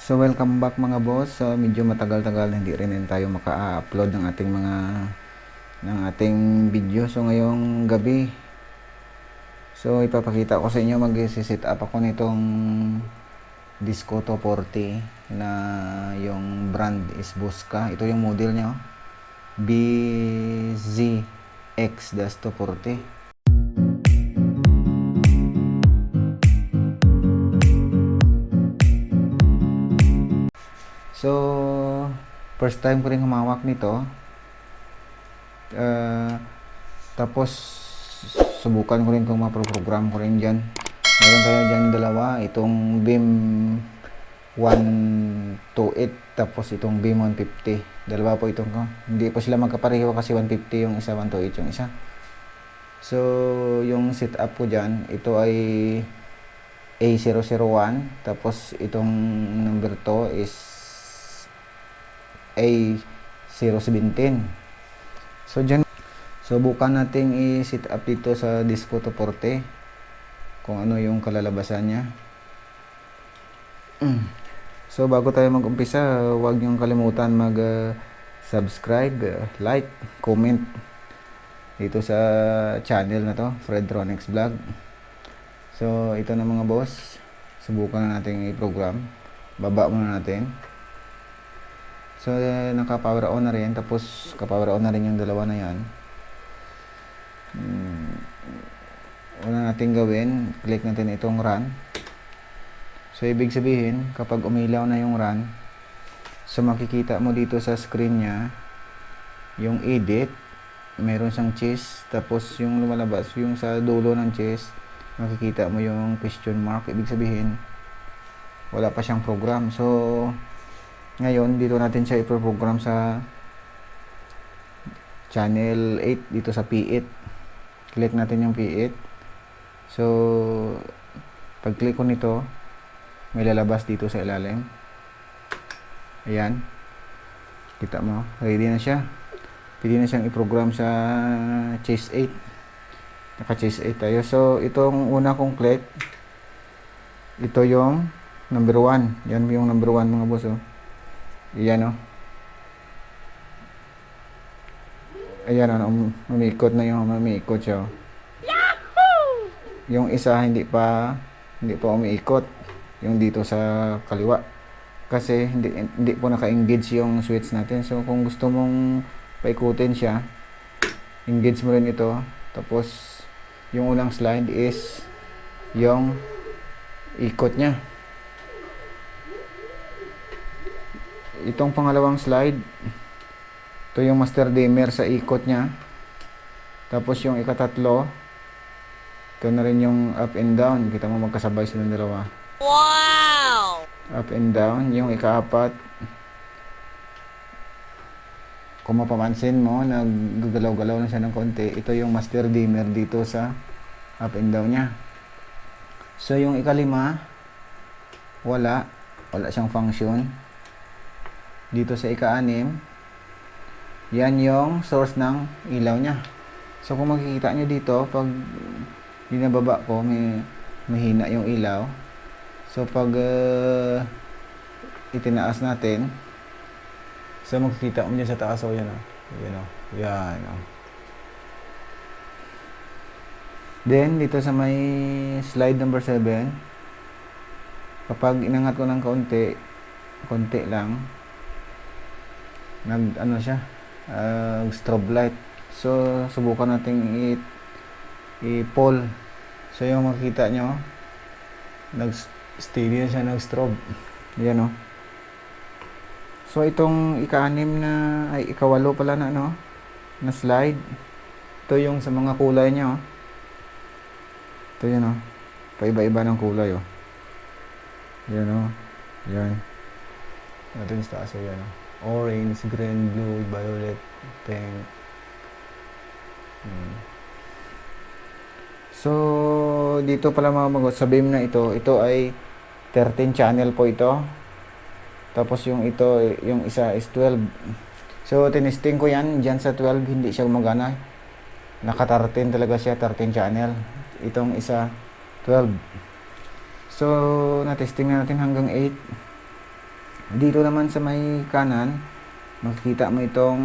So welcome back mga boss. So medyo matagal-tagal hindi rin tayo maka-upload ng ating mga ng ating video. So ngayong gabi So ipapakita ko sa inyo mag-set up ako nitong Disco 240 na yung brand is Busca. Ito yung model niya. oh. BZX-240. So, first time ko rin humawak nito. Uh, tapos, subukan ko rin kung maproprogram ko rin dyan. Meron tayo dyan dalawa. Itong BIM 128 tapos itong BIM 150. Dalawa po itong ko. Hindi po sila magkapareho kasi 150 yung isa, 128 yung isa. So, yung setup ko dyan, ito ay A001. Tapos itong number 2 is A017. So dyan, subukan nating i-set up dito sa Disco 240 kung ano yung kalalabasan niya. So bago tayo mag-umpisa, huwag niyong kalimutan mag-subscribe, like, comment dito sa channel na to, Fred Vlog. So ito na mga boss, subukan na natin i-program. Baba muna natin. So, eh, naka-power on na rin. Tapos, ka-power on na rin yung dalawa na yan. Hmm. Una natin gawin, click natin itong run. So, ibig sabihin, kapag umilaw na yung run, so makikita mo dito sa screen niya, yung edit, meron siyang chest, tapos yung lumalabas, yung sa dulo ng chest, makikita mo yung question mark. Ibig sabihin, wala pa siyang program. So, ngayon, dito natin siya iproprogram sa channel 8 dito sa P8. Click natin yung P8. So, pag click ko nito, may lalabas dito sa ilalim. Ayan. Kita mo, ready na siya. Pwede na siyang iprogram sa Chase 8. Naka Chase 8 tayo. So, itong una kong click, ito yung number 1. Yan yung number 1 mga boss. Oh. Ayan o. Ayan o, um, umikot na yung umiikot siya. oh. Yung isa hindi pa hindi pa umiikot. Yung dito sa kaliwa. Kasi hindi, hindi po naka-engage yung switch natin. So kung gusto mong paikutin siya, engage mo rin ito. Tapos yung unang slide is yung ikot niya. Itong pangalawang slide ito yung master dimmer sa ikot niya. Tapos yung ikatatlo ito na rin yung up and down. Kita mo magkasabay silang dalawa. Wow! up and down yung ikaapat. Kung mapapansin mo naggagalaw-galaw na siya ng konti. Ito yung master dimmer dito sa up and down niya. So yung ikalima wala. Wala siyang function dito sa ika-anim, yan yung source ng ilaw niya. So kung makikita nyo dito, pag binababa ko, may mahina yung ilaw. So pag uh, itinaas natin, so makikita mo dyan sa taas, o yan o. Yan o. Yan o. Then, dito sa may slide number 7, kapag inangat ko ng kaunti, konti lang, nag ano siya uh, strobe light. So subukan natin i i-pull. So yung makita nyo nag steady na siya nag strobe yan o so itong ika-anim na ay ikawalo pala na no na slide. Ito yung sa mga kulay niya oh. ito yan o paiba-iba ng kulay oh. Yan o yan natin sa taas o yan o orange, green, blue, violet, pink. Hmm. So, dito pala mga magot, sa beam na ito, ito ay 13 channel po ito. Tapos yung ito, yung isa is 12. So, tinisting ko yan, dyan sa 12, hindi siya gumagana. Naka 13 talaga siya, 13 channel. Itong isa, 12. So, na-testing na natin hanggang 8. Dito naman sa may kanan, makikita mo itong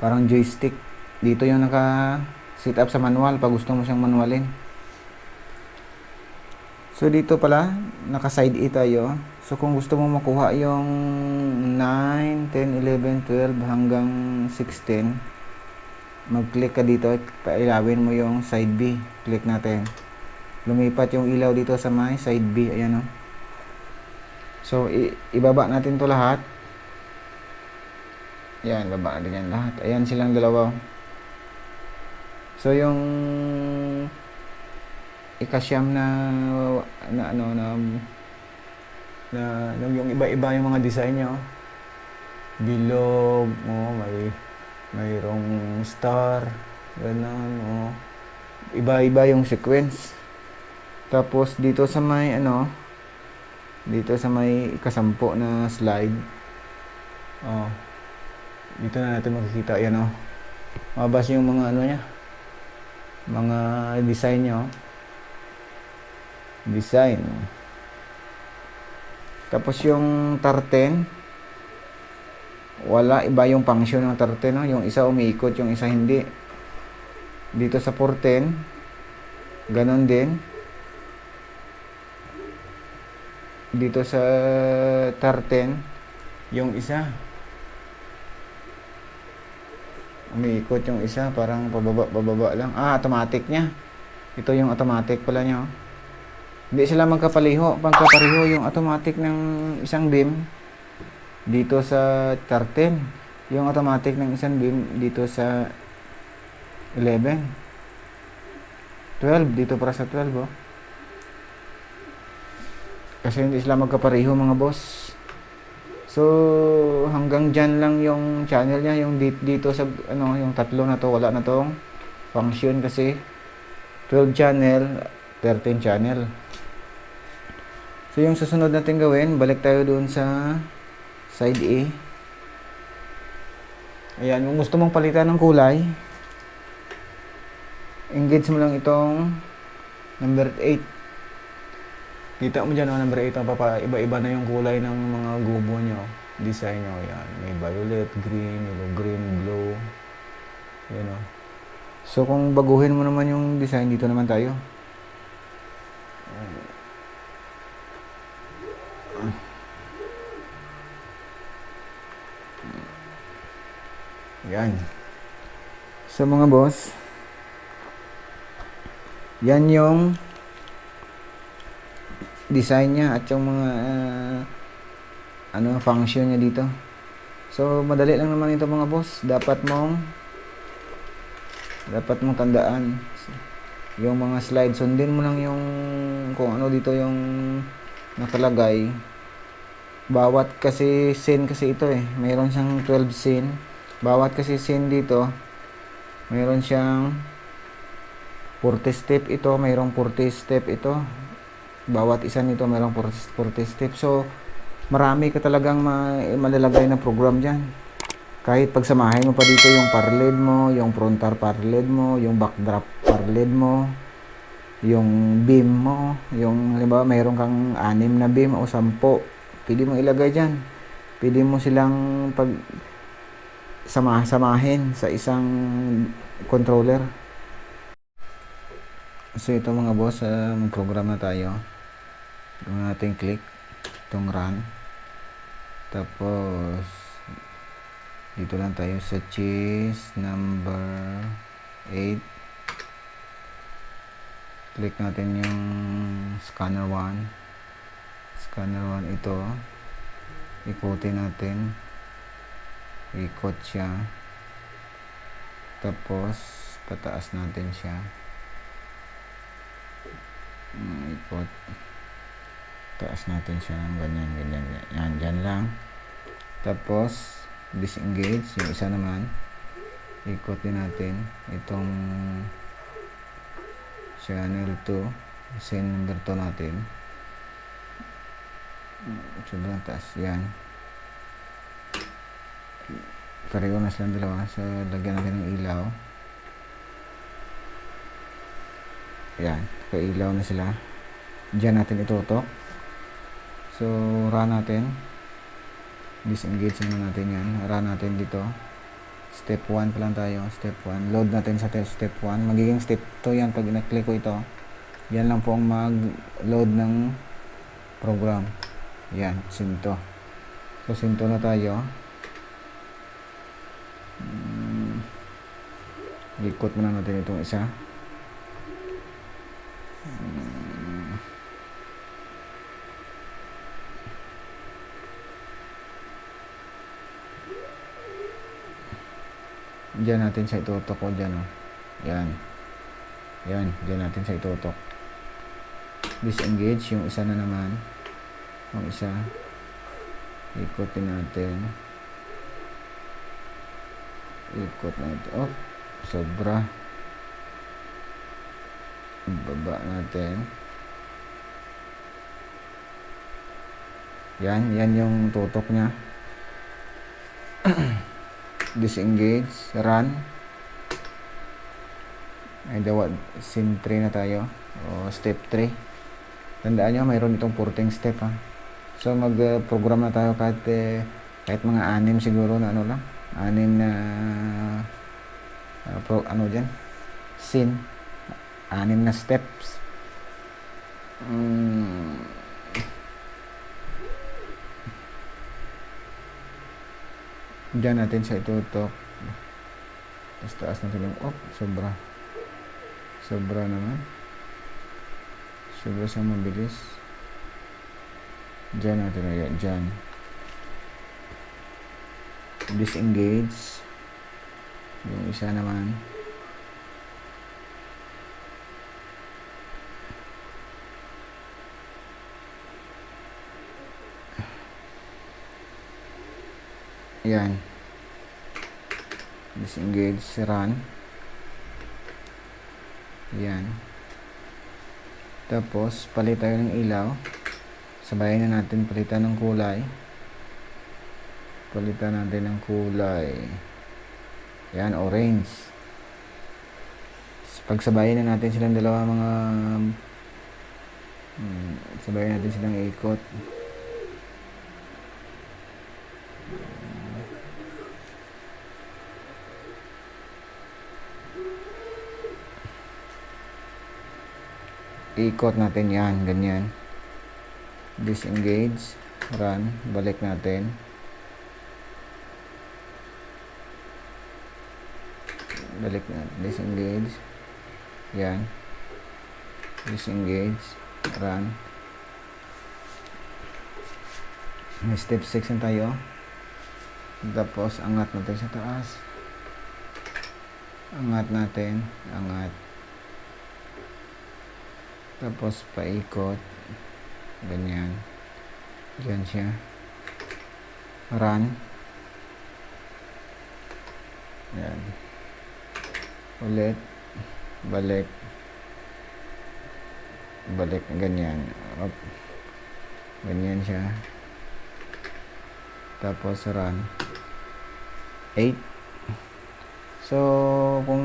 parang joystick. Dito yung naka sit up sa manual pag gusto mo siyang manualin. So dito pala, naka side A tayo. So kung gusto mo makuha yung 9, 10, 11, 12 hanggang 16, mag-click ka dito, pailawin mo yung side B. Click natin. Lumipat yung ilaw dito sa may side B. Ayan o. So, ibaba natin to lahat. Yan, baba natin yan lahat. Ayan silang dalawa. So, yung ikasyam na na ano na na, na yung iba-iba yung mga design niya. oh. Bilog, oh, may mayroong star, ganun, oh. Iba-iba yung sequence. Tapos dito sa may ano, dito sa may ikasampo na slide. Oh. Dito na natin makikita yan oh. Mabas yung mga ano niya. Mga design niya oh. Design. Tapos yung tarten, wala iba yung function ng tarten, no? Yung isa umiikot, yung isa hindi. Dito sa 410, ganon din. Dito sa tarten, yung isa. Umiikot yung isa, parang pababa, pababa lang. Ah, automatic niya. Ito yung automatic pala niya, oh. Hindi sila magkapaliho. Pagkapareho yung automatic ng isang beam dito sa 13. Yung automatic ng isang beam dito sa 11. 12 dito para sa 12 oh. Kasi hindi sila magkapareho mga boss. So hanggang dyan lang yung channel niya yung dito, sa ano yung tatlo na to wala na tong function kasi 12 channel 13 channel. So yung susunod natin gawin, balik tayo doon sa side A. Ayan, kung gusto mong palitan ng kulay, engage mo lang itong number 8. Kita mo dyan, oh, number 8, ang papa, iba-iba na yung kulay ng mga gubo nyo. Design nyo, yan. May violet, green, yellow, green, blue. Yan o. So, kung baguhin mo naman yung design, dito naman tayo. Yan. So mga boss, yan yung design niya at yung mga ah, ano function niya dito. So madali lang naman ito mga boss. Dapat mong dapat mong tandaan yung mga slides. Sundin mo lang yung kung ano dito yung nakalagay. Bawat kasi scene kasi ito eh. Mayroon siyang 12 scene. Bawat kasi scene dito, mayroon siyang 40 step ito, mayroong 40 step ito. Bawat isa nito mayroong 40 40 step. So, marami ka talagang ma malalagay na program dyan. Kahit pagsamahin mo pa dito yung parled mo, yung frontal parled mo, yung backdrop parled mo, yung beam mo, yung halimbawa mayroon kang anim na beam o sampo, pwede mo ilagay dyan. Pwede mo silang pag sama-samahin sa isang controller. So ito mga boss, uh, mag-program na tayo. Gawin natin click itong run. Tapos dito lang tayo sa cheese number 8. Click natin yung scanner 1. Scanner 1 ito. Ikutin natin ikot siya tapos pataas natin siya Mm, ikot taas natin siya ng ganyan ganyan yan dyan lang. Tapos disengage. Yung isa naman ikot din natin itong channel 2 scene number 2 natin. Sobrang taas. Yan. Pareho na silang dalawa. So lagyan natin ng ilaw. Yan. Kailaw na sila. Diyan natin itutok So, run natin. Disengage muna natin yan. Run natin dito. Step 1 pa lang tayo. Step 1. Load natin sa te- step 1. Magiging step 2 yan pag na-click ko ito. Yan lang po ang mag-load ng program. Yan, sinto. So, sinto na tayo. Mm, ikot muna natin itong isa. Diyan natin sa itutok ko dyan, oh. Yan. Yan, diyan natin sa itutok. Disengage, yung isa na naman. Yung isa. Ikotin natin. Ikot natin. Oh, sobra. Baba natin. Yan, yan yung tutok niya. Disengage, run. Ay, dawa, sim 3 na tayo. O, step 3. Tandaan nyo, mayroon itong 14 step ha. So, mag-program na tayo kahit, eh, kahit mga anim siguro na ano lang. Anim na, ah, pro, ano dyan, sin. Anim na steps. Mm. Diyan natin sa itutok. Tapos taas natin yung, oh, sobra. Sobra naman. Sobra siyang mabilis. Diyan natin na yan, diyan. Disengage. Yung isa naman. Yan. Disengage, run. Yan. Tapos, palit tayo ng ilaw. Sabayan na natin palitan ng kulay. Palitan natin ng kulay. Yan, orange. Pagsabayan na natin silang dalawa mga hmm, sabayan natin silang ikot. Ikot natin yan, ganyan. Disengage, run, balik natin. Balik natin, disengage. Yan. Disengage, run. May step 6 na tayo. Tapos, angat natin sa taas. Angat natin, angat. Tapos paikot. Ganyan. Diyan siya. Run. Yan. Ulit. Balik. Balik. Ganyan. Up. Ganyan siya. Tapos run. 8. So, kung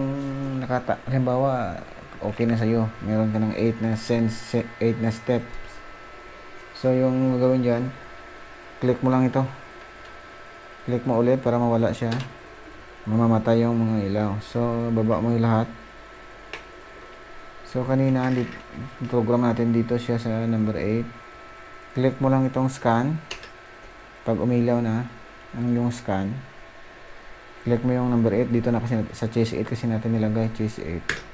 nakata, halimbawa, okay na sa'yo. Meron ka ng 8 na sense, 8 na steps. So, yung gagawin dyan, click mo lang ito. Click mo ulit para mawala siya. Mamamatay yung mga ilaw. So, baba mo yung lahat. So, kanina, di- program natin dito siya sa number 8. Click mo lang itong scan. Pag umilaw na, ang yung scan. Click mo yung number 8. Dito na kasi, sa chase 8 kasi natin nilagay. Chase 8.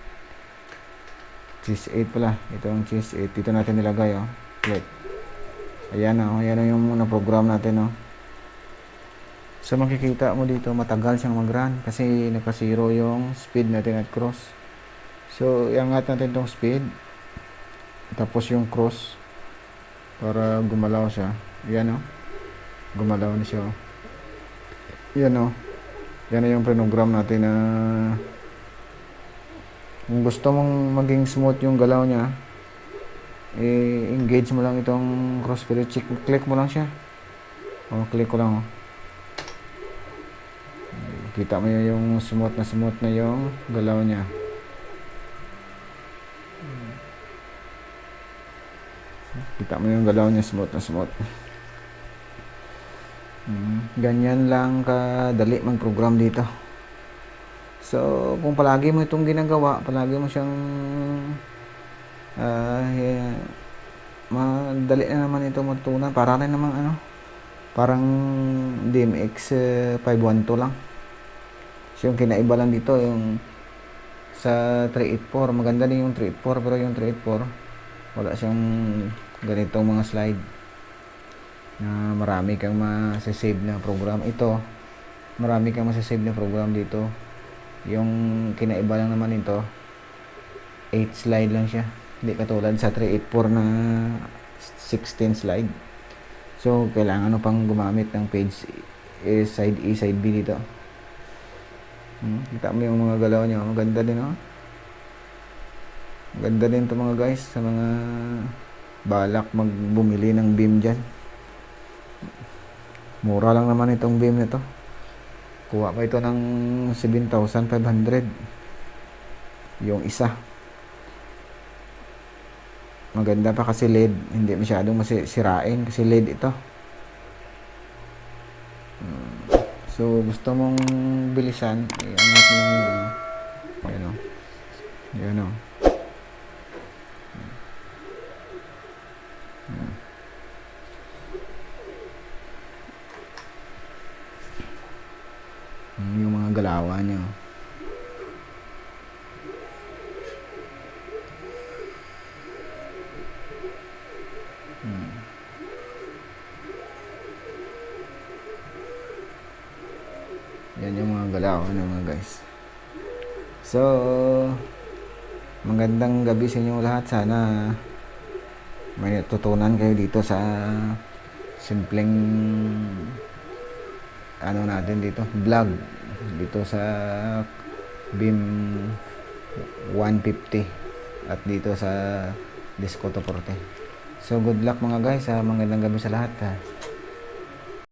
Cheese 8 pala. Ito ang cheese 8. Dito natin nilagay, oh. Click. Ayan, oh. Ayan oh, yung na-program natin, oh. So, makikita mo dito, matagal siyang mag-run kasi naka-zero yung speed natin at cross. So, iangat natin tong speed. Tapos yung cross para gumalaw siya. Ayan, oh. Gumalaw na siya, oh. Yan, oh. Yan yung program natin na kung gusto mong maging smooth yung galaw niya, i-engage mo lang itong crossfit check. Click mo lang siya. O, click ko lang. Oh. Kita mo yun yung smooth na smooth na yung galaw niya. Kita mo yung galaw niya smooth na smooth. Mm, ganyan lang kadali mag-program dito. So, kung palagi mo itong ginagawa, palagi mo siyang ah, eh, madali na naman ito matutunan. Para rin namang ano, parang DMX eh, 512 lang. So, yung kinaiba lang dito, yung sa 384, maganda din yung 384, pero yung 384, wala siyang ganitong mga slide na marami kang masasave na program. Ito, marami kang masasave na program dito. Yung kinaiba lang naman ito, 8 slide lang siya. Hindi katulad sa 384 na 16 slide. So, kailangan mo pang gumamit ng page eh, side A, side B dito. Hmm, kita mo yung mga galaw niya. Maganda din, oh. Maganda din to mga guys sa mga balak magbumili ng beam dyan. Mura lang naman itong beam nito. Kuha ko ito ng 7,500. Yung isa. Maganda pa kasi LED. Hindi masyadong masisirain kasi LED ito. Hmm. So, gusto mong bilisan, i-angat mo. Ayan o. Ayan o. Hmm. Hmm, Yung galawan niya. Hmm. Yan yung mga galaw ano mga guys. So, magandang gabi sa inyo lahat. Sana may natutunan kayo dito sa simpleng ano natin dito, vlog dito sa BIM 150 at dito sa Disco 240. So, good luck mga guys. Ha? Magandang gabi sa lahat. Ha?